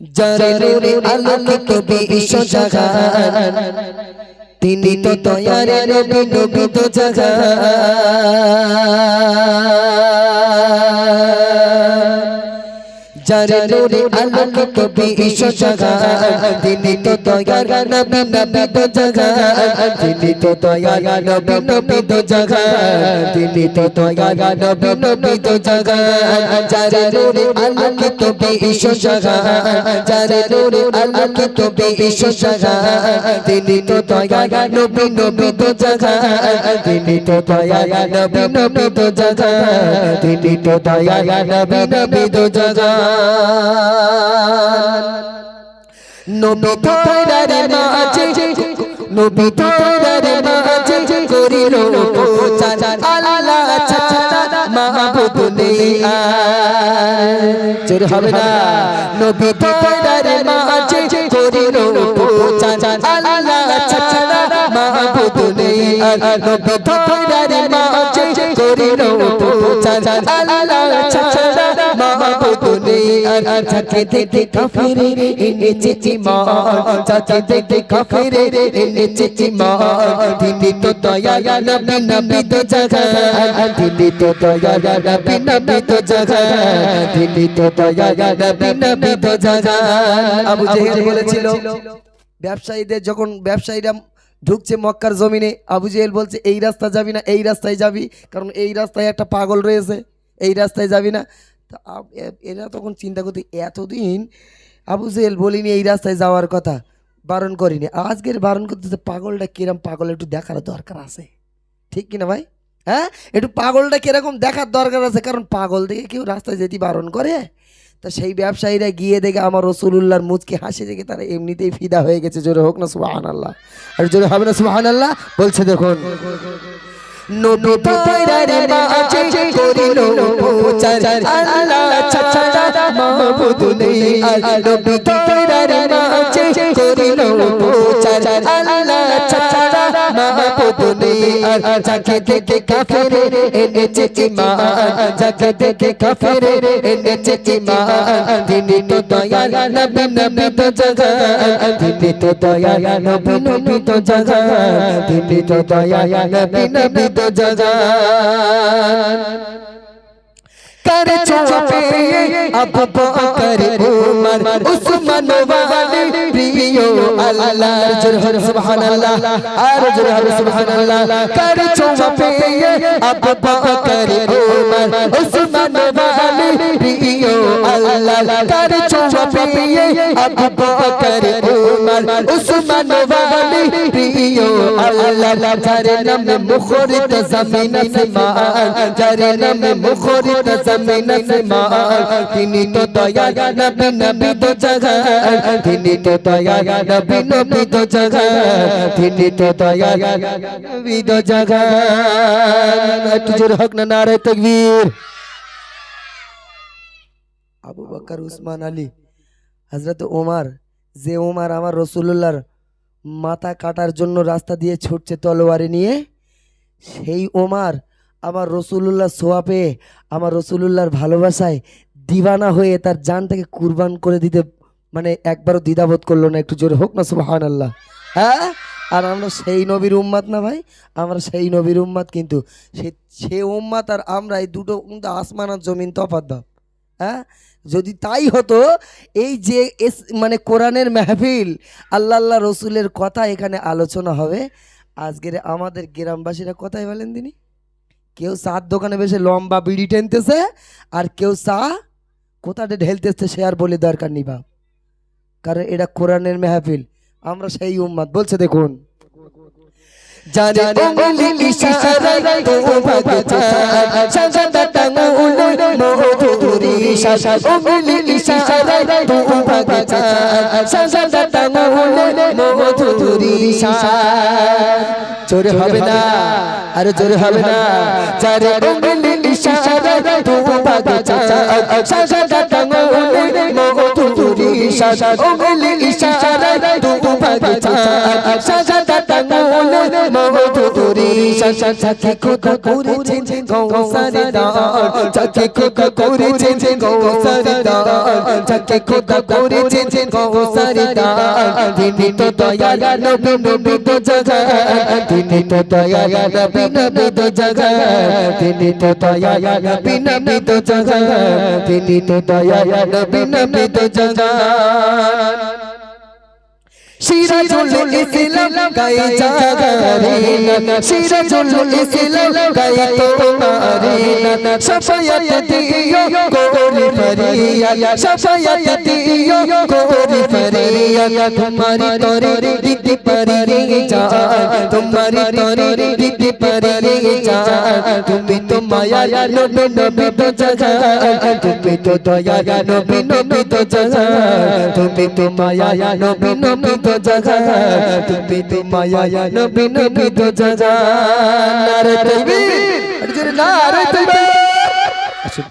যারে নূরে আলোকিত বিশ্ব জাগান। তিনি তো দয়ারে নবী নবী তো জাগান। যারে নূরে আলোকিত বিশ্ব জাগান তিনি তো দয়ার নবী নবী তো জাগান তিনি তো দয়ার নবী নবী তো জাগান তিনি তো দয়ার নবী নবী তো জাগান যারে নূরে আলোকিত বিশ্ব জাগান যারে নূরে আলোকিত বিশ্ব জাগান তিনি তো দয়ার নবী নবী তো জাগান তিনি তো দয়ার নবী নবী তো জাগান তিনি তো দয়ার নবী নবী তো জাগান নবী তোরারে মাঝে, নবী তোরারে মাঝে করিল প্রচার। আল্লাহ ছাড়া মাহবুব নেই আর। হবে না। নবী তোরারে মাঝে করিল প্রচার। আল্লাহ ছাড়া মাহবুব নেই আর। নবী তোরারে মাঝে করিল প্রচার। আল্লাহ ব্যবসায়ীদের যখন ব্যবসায়ীরা ঢুকছে মক্কার জমিনে আবু জেহেল বলছে এই রাস্তা যাবি না এই রাস্তায় যাবি কারণ এই রাস্তায় একটা পাগল রয়েছে এই রাস্তায় যাবি না তা এরা তখন চিন্তা করতে, এতদিন আবু জেহেল বলিনি এই রাস্তায় যাওয়ার কথা, বারণ করিনি। আজকের বারণ করতেছে পাগলটা কিরম, পাগল, একটু দেখার দরকার আছে। ঠিক কিনা ভাই? হ্যাঁ? একটু পাগলটা কীরকম দেখার দরকার আছে, কারণ পাগল দেখে কেউ রাস্তায় যেতে বারণ করে, তা সেই ব্যবসায়ীরা গিয়ে দেখে আমার রসুলুল্লাহর মুচকে হাসি দেখে তারা এমনিতেই ফিদা হয়ে গেছে। জোরে হোক না সুবাহান আল্লাহ আর জোরে হবে না সুবাহান আল্লাহ বলছে দেখুন। নবী পায়রারে মাঝে করিল প্রচার আল্লাহ ছাড়া মাহবুব নেই। আর নবী পায়রারে মাঝে করিল প্রচার আল্লাহ মাহবুব নেই আর যাকে দেখে কাফেরে এনেছে ঈমান যাকে দেখে কাফেরে এনেছে ঈমান তিনি তো দয়াল নবী নবী তো জাগান তিনি তো দয়াল নবী নবী তো জাগান তিনি তো দয়াল নবী নবী তো জাগান कर पे अब बकर उमर उस्मान वाली প্রিয় আল্লাহ জোর হর সুবহানাল্লাহ। আর জোর হর সুবহানাল্লাহ। কার চোয়া পে আবু বকর ওমর উসমান ওয়ালি প্রিয় আল্লাহ। কার চোয়া পে আবু বকর ওমর উসমান তিনি তো দয়া নবী নবী তো জাগান তো দয়া নবী নবী তো জাগান তিনি তো দয়া নবী তো জাগান একটু জোর হক না, নারে তাকবীর। আবু বকর, উসমান আলী, হযরত ওমর, যে ওমর আমার রসুল্লাহর মাথা কাটার জন্য রাস্তা দিয়ে ছুটছে তলোয়ারি নিয়ে, সেই ওমার আমার রসুলুল্লাহ সোয়া পেয়ে আমার রসুলুল্লাহর ভালোবাসায় দিবানা হয়ে তার জানটাকে কুরবান করে দিতে মানে একবারও দ্বিধাবোধ করল না, একটু জোরে হোক না সুবাহান আল্লাহ হ্যাঁ? আর আমরা সেই নবীর উম্মাত না ভাই? আমরা সেই নবীর উম্মাত কিন্তু সে সে উম্মাত আর আমরা এই দুটো কিন্তু আসমান আর জমিন তফাত দাও। হ্যাঁ? যদি তাই হতো, এই যে এস মানে কোরআনের মেহফিল, আল্লাহ আল্লাহ রসুলের কথা এখানে আলোচনা হবে। আজকের আমাদের গ্রামবাসীরা কথাই বলেন তিনি? কেউ চার দোকানে বসে লম্বা বিড়ি টেনতেছে, আর কেউ চা কোথাতে ঢেলতেছে সে আর বলে দরকার নেই কারণ এটা কোরআনের মেহফিল। আমরা সেই উম্মাদ বলছে দেখুন। জানে ইশারায় সাজাদা টাঙ্গুল মধুরি ইশারায় সাজাদা টাঙ্গুল মধুরি জোরে হবে না। আর জোরে হবে না। চারে উঙ্গলি ইশারা তু ভাগে চা সাজা মধুরি সাজা উঙ্গলি ইশারা তু ভাগে চা সাজা টাঙ্গুলে মধুরি সাজা চাকে খোদা করেছেন গৌসারে দান চাকে খোদা করেছেন গৌসারে দান চাকে খোদা করেছেন গৌসারে দান তিনি তো দয়া নবী নবী তো জগা তিনি তো দয়া নবী নবী তো জগা তিনি তো দয়া নবী নবী তো জগা তিনি তো দয়া নবী নবী তো জগা সিরাজুল ইসলাম গাই জাগারে সিরাজুল ইসলাম গাই তোমারে সফায়াত দিও কোরি ফরিয়া সফায়াত দিও কোরি ফরিয়া তোমারি তরে দিদি পরি জান তোমারি তরে দিদি পরি জান তুমি তো মায়া নবী নবী তো জগা তুমি তো দয়া নবী নবী তো জগা তুমি তো মায়া নবী নবী তো জগা তুমি তো মায়া নবী নবী তো জগা নারে তকবীর আরে নারে তকবীর